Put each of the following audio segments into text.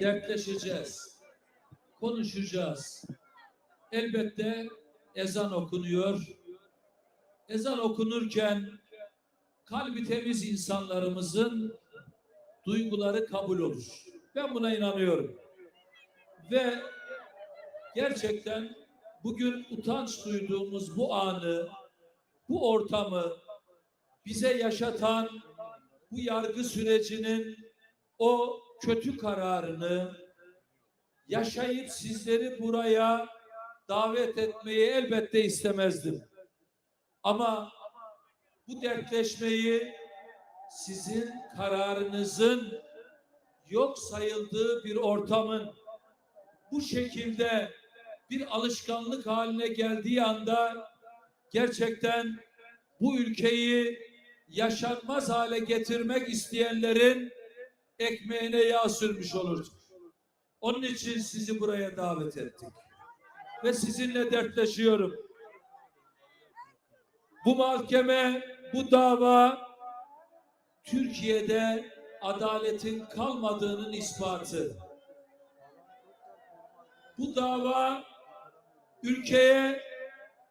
Dertleşeceğiz. Konuşacağız. Elbette ezan okunuyor. Ezan okunurken kalbi temiz insanlarımızın duyguları kabul olur. Ben buna inanıyorum. Ve gerçekten bugün utanç duyduğumuz bu anı, bu ortamı bize yaşatan bu yargı sürecinin o kötü kararını yaşayıp sizleri buraya davet etmeyi elbette istemezdim. Ama bu dertleşmeyi sizin kararınızın yok sayıldığı bir ortamın bu şekilde bir alışkanlık haline geldiği anda gerçekten bu ülkeyi yaşanmaz hale getirmek isteyenlerin ekmeğine yağ sürmüş olurduk. Onun için sizi buraya davet ettik. Ve sizinle dertleşiyorum. Bu mahkeme, bu dava Türkiye'de adaletin kalmadığının ispatı. Bu dava ülkeye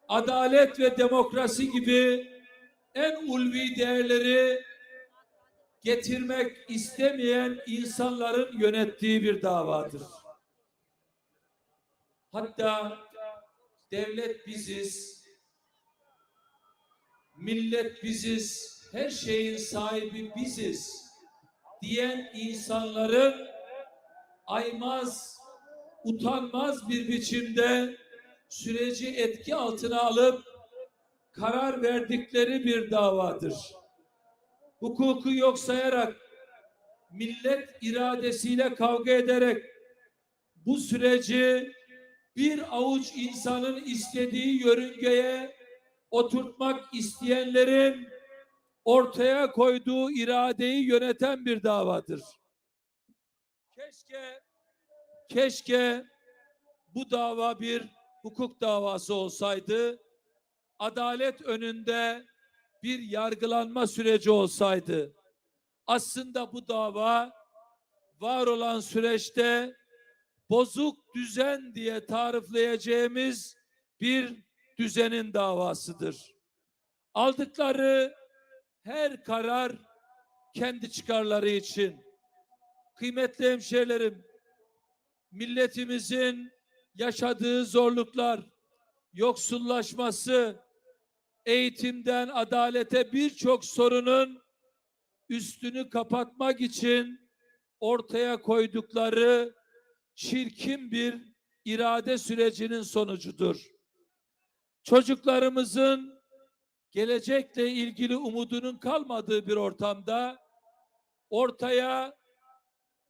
adalet ve demokrasi gibi en ulvi değerleri getirmek istemeyen insanların yönettiği bir davadır. Hatta devlet biziz, millet biziz, her şeyin sahibi biziz diyen insanların aymaz, utanmaz bir biçimde süreci etki altına alıp karar verdikleri bir davadır. Hukuku yok sayarak, millet iradesiyle kavga ederek bu süreci bir avuç insanın istediği yörüngeye oturtmak isteyenlerin ortaya koyduğu iradeyi yöneten bir davadır. Keşke keşke bu dava bir hukuk davası olsaydı, adalet önünde bir yargılanma süreci olsaydı. Aslında bu dava var olan süreçte bozuk düzen diye tarifleyeceğimiz bir düzenin davasıdır. Aldıkları her karar kendi çıkarları için. Kıymetli hemşehrilerim, milletimizin yaşadığı zorluklar, yoksullaşması, eğitimden adalete birçok sorunun üstünü kapatmak için ortaya koydukları çirkin bir irade sürecinin sonucudur. Çocuklarımızın gelecekle ilgili umudunun kalmadığı bir ortamda ortaya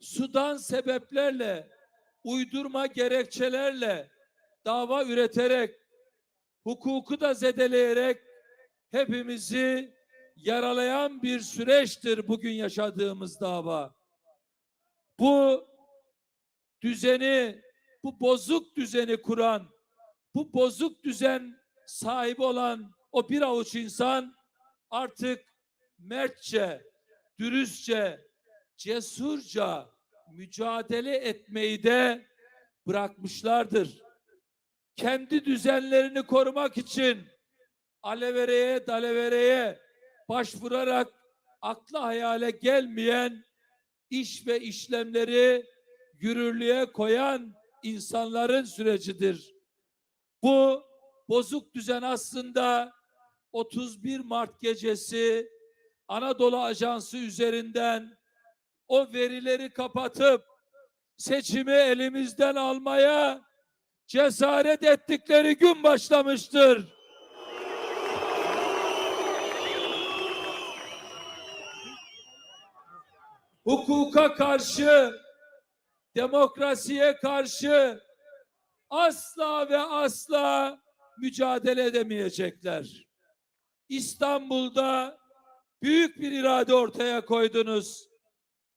sudan sebeplerle, uydurma gerekçelerle dava üreterek, hukuku da zedeleyerek hepimizi yaralayan bir süreçtir bugün yaşadığımız dava. Bu düzeni, bu bozuk düzeni kuran, bu bozuk düzen sahibi olan o bir avuç insan artık mertçe, dürüstçe, cesurca mücadele etmeyi de bırakmışlardır. Kendi düzenlerini korumak için alevereye, dalevereye başvurarak akla hayale gelmeyen iş ve işlemleri yürürlüğe koyan insanların sürecidir. Bu bozuk düzen aslında 31 Mart gecesi Anadolu Ajansı üzerinden o verileri kapatıp seçimi elimizden almaya cesaret ettikleri gün başlamıştır. Hukuka karşı, demokrasiye karşı asla ve asla mücadele edemeyecekler. İstanbul'da büyük bir irade ortaya koydunuz.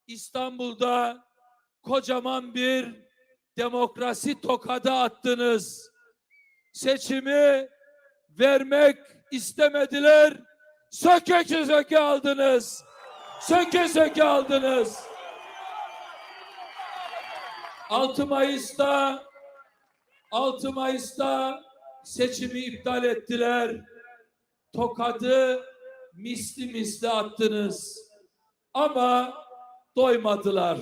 İstanbul'da kocaman bir demokrasi tokadı attınız. Seçimi vermek istemediler. Söke söke aldınız. Söke söke aldınız. 6 Mayıs'ta 6 Mayıs'ta seçimi iptal ettiler. Tokadı misli misli attınız. Ama doymadılar.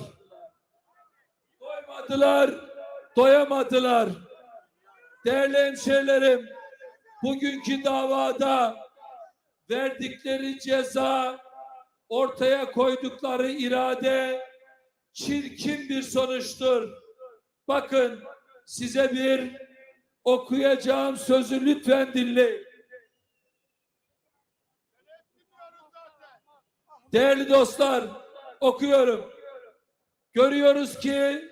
Doymadılar, doyamadılar. Değerli hemşehrilerim, bugünkü davada verdikleri ceza, ortaya koydukları irade çirkin bir sonuçtur. Bakın size bir okuyacağım sözü lütfen dinleyin. Değerli dostlar, okuyorum. Görüyoruz ki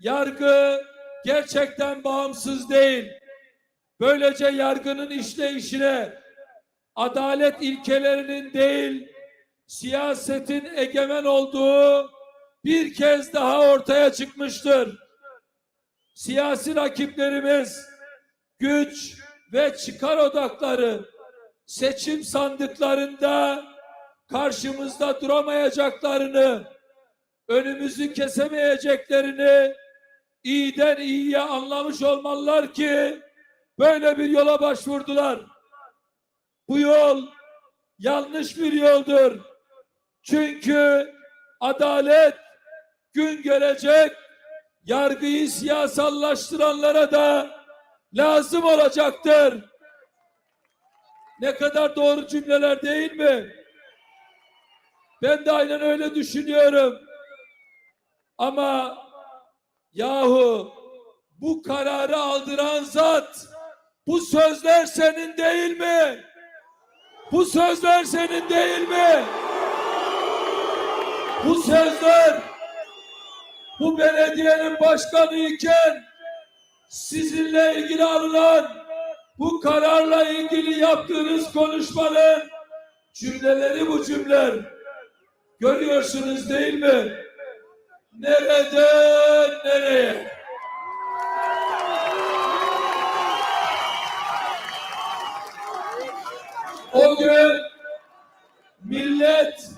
yargı gerçekten bağımsız değil. Böylece yargının işleyişine adalet ilkelerinin değil, siyasetin egemen olduğu bir kez daha ortaya çıkmıştır. Siyasi rakiplerimiz güç ve çıkar odakları seçim sandıklarında karşımızda duramayacaklarını, önümüzü kesemeyeceklerini iyiden iyiye anlamış olmalılar ki böyle bir yola başvurdular. Bu yol yanlış bir yoldur. Çünkü adalet gün gelecek yargıyı siyasallaştıranlara da lazım olacaktır. Ne kadar doğru cümleler değil mi? Ben de aynen öyle düşünüyorum. Ama yahu bu kararı aldıran zat bu sözler senin değil mi? Bu sözler senin değil mi? Bu sözler bu belediyenin başkanı iken sizinle ilgili alınan bu kararla ilgili yaptığınız konuşmanın cümleleri bu cümleler. Görüyorsunuz değil mi? Nereden nereye? O gün millet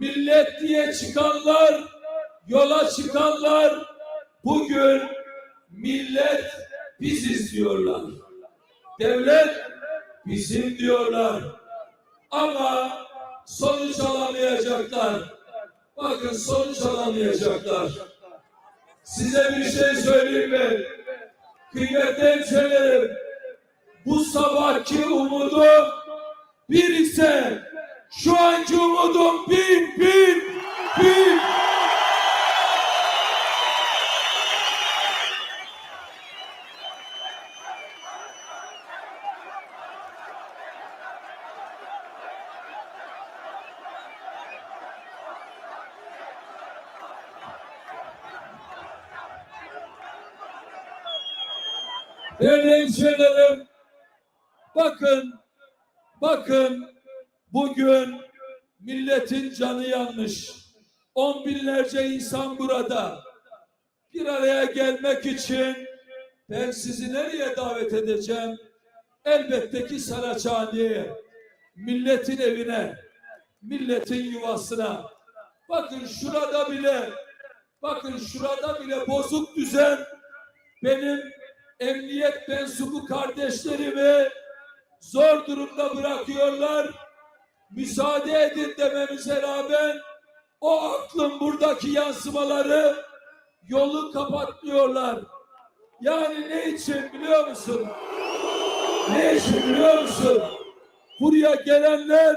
millet diye çıkanlar yola çıkanlar bugün millet biziz diyorlar. Devlet bizim diyorlar. Ama sonuç alamayacaklar. Bakın sonuç alamayacaklar. Size bir şey söyleyeyim mi? Kıymetli hemşehrilerim, bu sabahki umudum bir ise şu anki umudum bin bin bin. Değerli hemşehrilerim, bakın, bakın bugün milletin canı yanmış. On binlerce insan burada. Bir araya gelmek için ben sizi nereye davet edeceğim? Elbette ki Saraçhane'ye, milletin evine, milletin yuvasına. Bakın şurada bile, bakın şurada bile bozuk düzen benim emniyet mensubu kardeşlerimi zor durumda bırakıyorlar. Müsaade edin dememize rağmen o aklın buradaki yansımaları yolu kapatmıyorlar. Yani ne için biliyor musun? Ne için biliyor musun? Buraya gelenler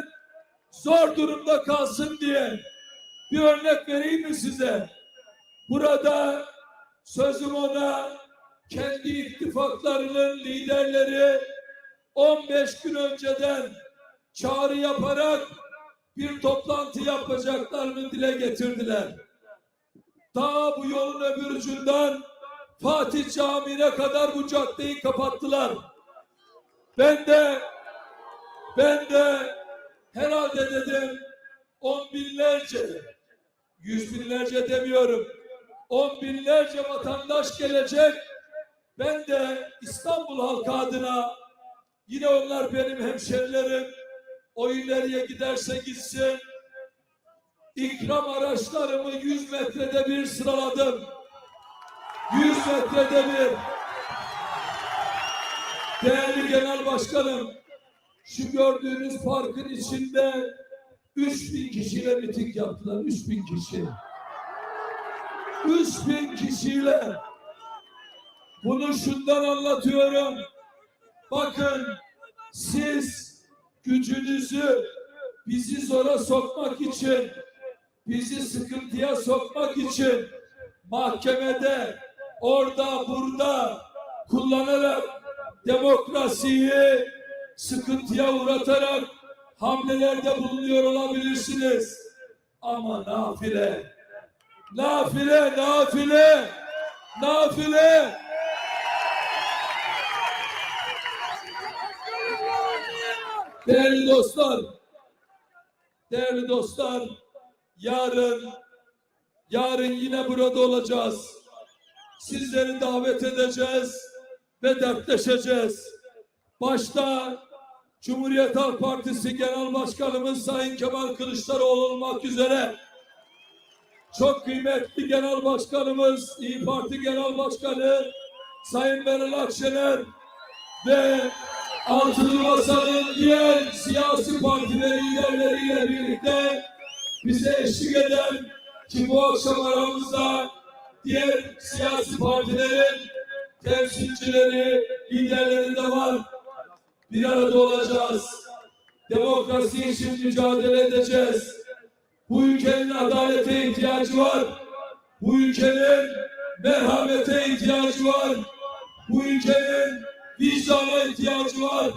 zor durumda kalsın diye. Bir örnek vereyim mi size? Burada sözüm ona kendi ittifaklarının liderleri 15 gün önceden çağrı yaparak bir toplantı yapacaklarını dile getirdiler. Daha bu yolun öbür ucundan Fatih Camii'ne kadar bu caddeyi kapattılar. Ben de ben de herhalde dedim on binlerce, yüz binlerce demiyorum. On binlerce vatandaş gelecek. Ben de İstanbul halkı adına yine onlar benim hemşerilerim. O ileriye giderse gitsin. İkram araçlarımı 100 metrede bir sıraladım. 100 metrede bir. Değerli Genel Başkanım, şu gördüğünüz parkın içinde 3000 kişiyle miting yaptılar. 3000 kişi. 3000 kişiyle. Bunu şundan anlatıyorum. Bakın siz gücünüzü bizi zora sokmak için, bizi sıkıntıya sokmak için mahkemede, orada, burada kullanarak demokrasiyi sıkıntıya uğratarak hamlelerde bulunuyor olabilirsiniz. Ama nafile, nafile, nafile, nafile. Değerli dostlar, değerli dostlar, yarın, yarın yine burada olacağız. Sizleri davet edeceğiz ve dertleşeceğiz. Başta Cumhuriyet Halk Partisi Genel Başkanımız Sayın Kemal Kılıçdaroğlu olmak üzere çok kıymetli Genel Başkanımız, İyi Parti Genel Başkanı Sayın Meral Akşener ve Altılı Masa'nın diğer siyasi partileri liderleriyle birlikte bize eşlik eden ki bu akşam aramızda diğer siyasi partilerin temsilcileri, liderleri de var. Bir arada olacağız. Demokrasi için mücadele edeceğiz. Bu ülkenin adalete ihtiyacı var. Bu ülkenin merhamete ihtiyacı var. Var.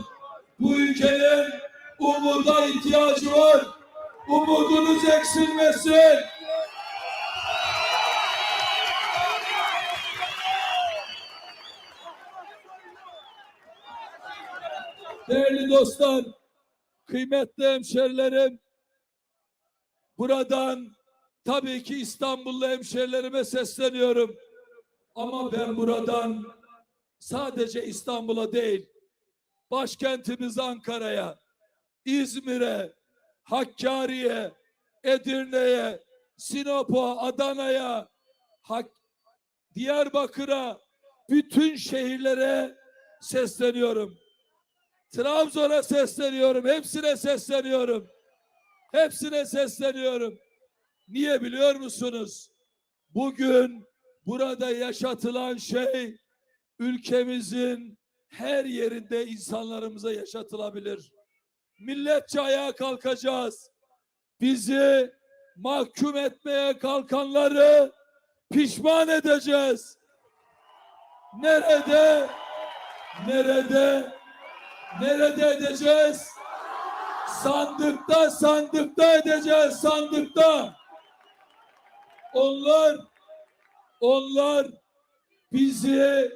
Bu ülkenin umuda ihtiyacı var. Umudunuz eksilmesin. Değerli dostlar, kıymetli hemşerilerim, buradan tabii ki İstanbullu hemşerilerime sesleniyorum. Ama ben buradan sadece İstanbul'a değil, başkentimiz Ankara'ya, İzmir'e, Hakkari'ye, Edirne'ye, Sinop'a, Adana'ya, Hak Diyarbakır'a, bütün şehirlere sesleniyorum. Trabzon'a sesleniyorum, hepsine sesleniyorum. Hepsine sesleniyorum. Niye biliyor musunuz? Bugün burada yaşatılan şey ülkemizin her yerinde insanlarımıza yaşatılabilir. Milletçe ayağa kalkacağız. Bizi mahkum etmeye kalkanları pişman edeceğiz. Nerede? Nerede? Nerede edeceğiz? Sandıkta, sandıkta edeceğiz, sandıkta. Onlar, onlar bizi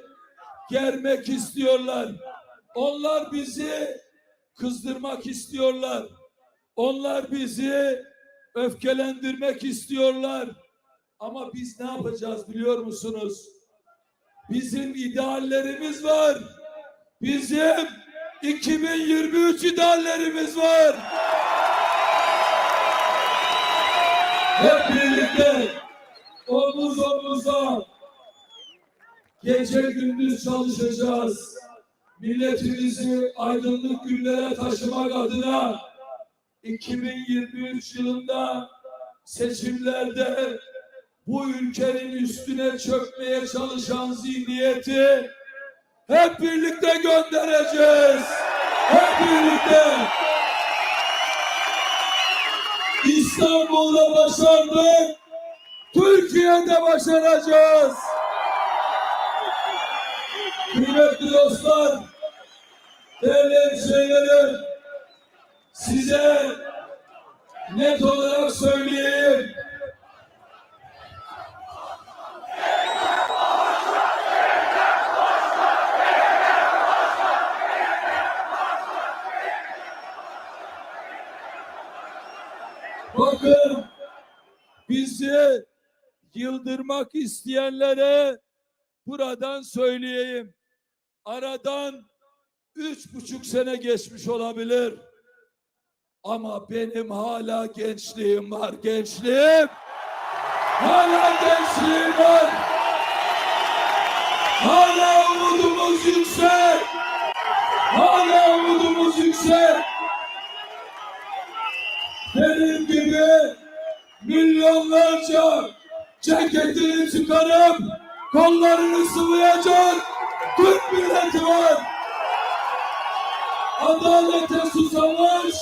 germek istiyorlar. Onlar bizi kızdırmak istiyorlar. Onlar bizi öfkelendirmek istiyorlar. Ama biz ne yapacağız biliyor musunuz? Bizim ideallerimiz var. Bizim 2023 ideallerimiz var. Hep birlikte omuz omuza gece gündüz çalışacağız. Milletimizi aydınlık günlere taşımak adına 2023 yılında seçimlerde bu ülkenin üstüne çökmeye çalışan zihniyeti hep birlikte göndereceğiz. Hep birlikte. İstanbul'da başardık. Türkiye'de başaracağız. Kıymetli dostlar, değerli hemşehrilerim, size net olarak söyleyeyim. Bakın bizi yıldırmak isteyenlere buradan söyleyeyim. Aradan üç buçuk sene geçmiş olabilir. Ama benim hala gençliğim var, gençliğim. Hala gençliğim var. Hala umudumuz yüksek. Hala umudumuz yüksek. Benim gibi milyonlarca ceketini çıkarıp kollarını sıvayacak Türk milleti var. Adalete susamış,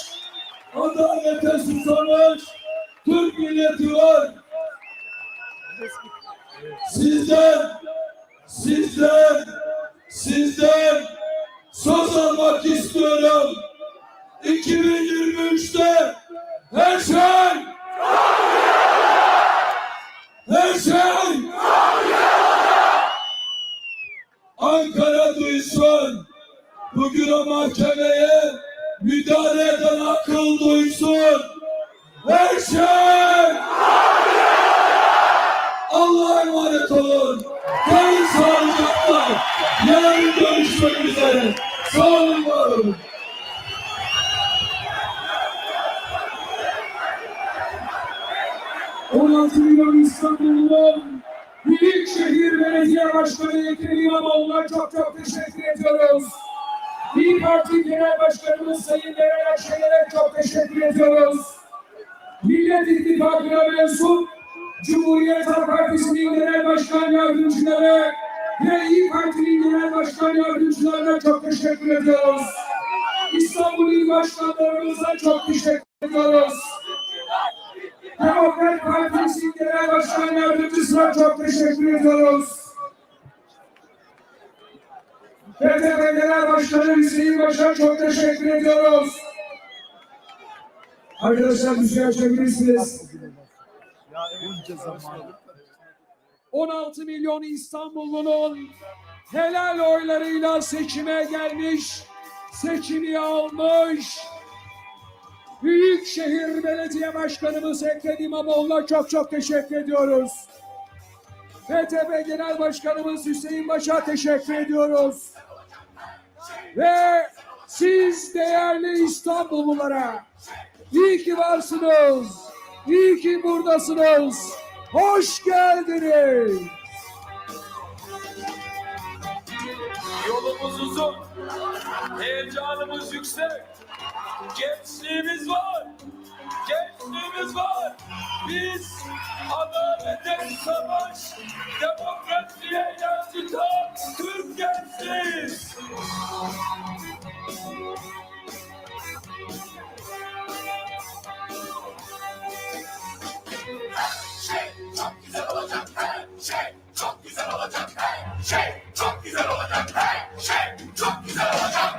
adalete susamış Türk milleti var. Sizden, sizden, sizden söz almak istiyorum. 2023'te her şey her şey Ankara duysun. Bugün o mahkemeye müdahale eden akıl duysun. Her şey Allah'a emanet olun. Kalın sağlıcakla. Yarın görüşmek üzere. Sağ olun, var olun. milyon İstanbul'un Büyükşehir Belediye Başkanı Ekrem İmamoğlu'na çok çok teşekkür ediyoruz. İYİ Parti Genel Başkanımız Sayın Meral Akşener'e çok teşekkür ediyoruz. Millet İttifakı'na mensup Cumhuriyet Halk Partisi'nin genel başkan yardımcıları ve İYİ Parti'nin genel başkan yardımcılarına çok teşekkür ediyoruz. İstanbul İl Başkanlarımıza çok teşekkür ediyoruz. Demokrat Partisi Genel Başkan Yardımcısına çok teşekkür ediyoruz. PTP Genel Başkanı Hüseyin Baş'a çok teşekkür ediyoruz. Arkadaşlar müziği açabilirsiniz. 16 milyon İstanbullunun helal oylarıyla seçime gelmiş, seçimi almış, Büyükşehir Belediye Başkanımız Ekrem İmamoğlu'na çok çok teşekkür ediyoruz. PTP Genel Başkanımız Hüseyin Baş'a teşekkür ediyoruz. Ve siz değerli İstanbullulara iyi ki varsınız, iyi ki buradasınız, hoş geldiniz. Yolumuz uzun, heyecanımız yüksek, gençliğimiz var, gençliğimiz var. Biz adalete savaş, demokrasiye yer tutan Türk gençliğiz. Bizim meydanlarımızda